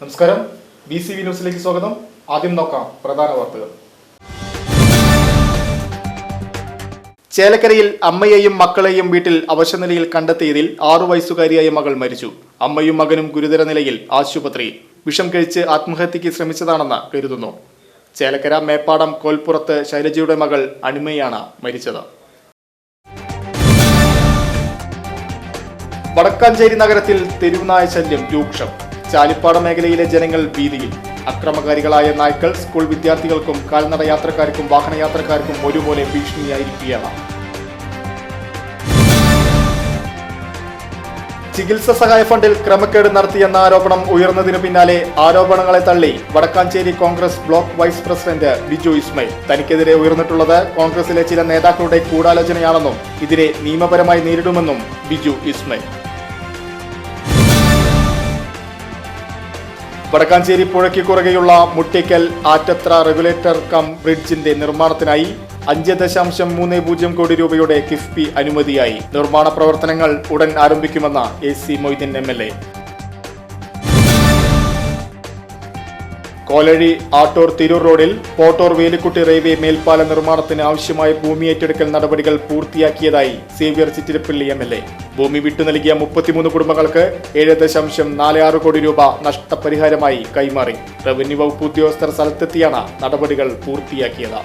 നമസ്കാരം. B C V ന്യൂസിലേക്ക് സ്വാഗതം. ആദ്യം നോക്കാം പ്രധാന വാർത്തകൾ. ചേലക്കരയിൽ അമ്മയെയും മക്കളെയും വീട്ടിൽ അവശനിലയിൽ കണ്ടെത്തിയതിൽ ആറു വയസ്സുകാരിയായ മകൾ മരിച്ചു. അമ്മയും മകനും ഗുരുതര നിലയിൽ ആശുപത്രി. വിഷം കഴിച്ച് ആത്മഹത്യയ്ക്ക് ശ്രമിച്ചതാണെന്ന് കരുതുന്നു. ചേലക്കര മേപ്പാടം കോൽപ്പുറത്ത് ശൈലജയുടെ മകൾ അണിമയാണ് മരിച്ചത്. വടക്കാഞ്ചേരി നഗരത്തിൽ തെരുവുനായ ശല്യം രൂക്ഷം. ചാലിപ്പാട മേഖലയിലെ ജനങ്ങൾ ഭീതിയിൽ. അക്രമകാരികളായ നായ്ക്കൾ സ്കൂൾ വിദ്യാർത്ഥികൾക്കും കാൽനട യാത്രക്കാർക്കും വാഹനയാത്രക്കാർക്കും ഒരുപോലെ ഭീഷണിയായിരിക്കുകയാണ്. ചികിത്സ സഹായ ഫണ്ടിൽ ക്രമക്കേട് നടത്തിയെന്ന ആരോപണം ഉയർന്നതിനു പിന്നാലെ ആരോപണങ്ങളെ തള്ളി Vadakkanchery Congress block vice president Biju Ismail. തനിക്കെതിരെ ഉയർന്നിട്ടുള്ളത് കോൺഗ്രസിലെ ചില നേതാക്കളുടെ കൂടാലോചനയാണെന്നും ഇതിനെ നിയമപരമായി നേരിടുമെന്നും ബിജു ഇസ്മയിൽ. വടക്കാഞ്ചേരി പുഴയ്ക്ക് കുറുകെയുള്ള മുട്ടിക്കൽ ആറ്റത്ര റെഗുലേറ്റർ കം ബ്രിഡ്ജിന്റെ നിർമ്മാണത്തിനായി അഞ്ച് ദശാംശം മൂന്ന് പൂജ്യം കോടി രൂപയുടെ കിഫ്ബി അനുമതിയായി. നിർമ്മാണ പ്രവർത്തനങ്ങൾ ഉടൻ ആരംഭിക്കുമെന്ന് A C Moideen M L A. Kolazhy Attoor Tirur റോഡിൽ പോട്ടോർ വേലിക്കുട്ടി റെയിൽവേ മേൽപ്പാല നിർമ്മാണത്തിന് ആവശ്യമായ ഭൂമി ഏറ്റെടുക്കൽ നടപടികൾ പൂർത്തിയാക്കിയതായി Xavier Chittirappally M L A. ഭൂമി വിട്ടു നൽകിയ മുപ്പത്തിമൂന്ന് കുടുംബങ്ങൾക്ക് ഏഴ് ദശാംശം നാല് ആറ് കോടി രൂപ നഷ്ടപരിഹാരമായി കൈമാറി. റവന്യൂ വകുപ്പ് ഉദ്യോഗസ്ഥർ സ്ഥലത്തെത്തിയാണ് നടപടികൾ പൂർത്തിയാക്കിയത്.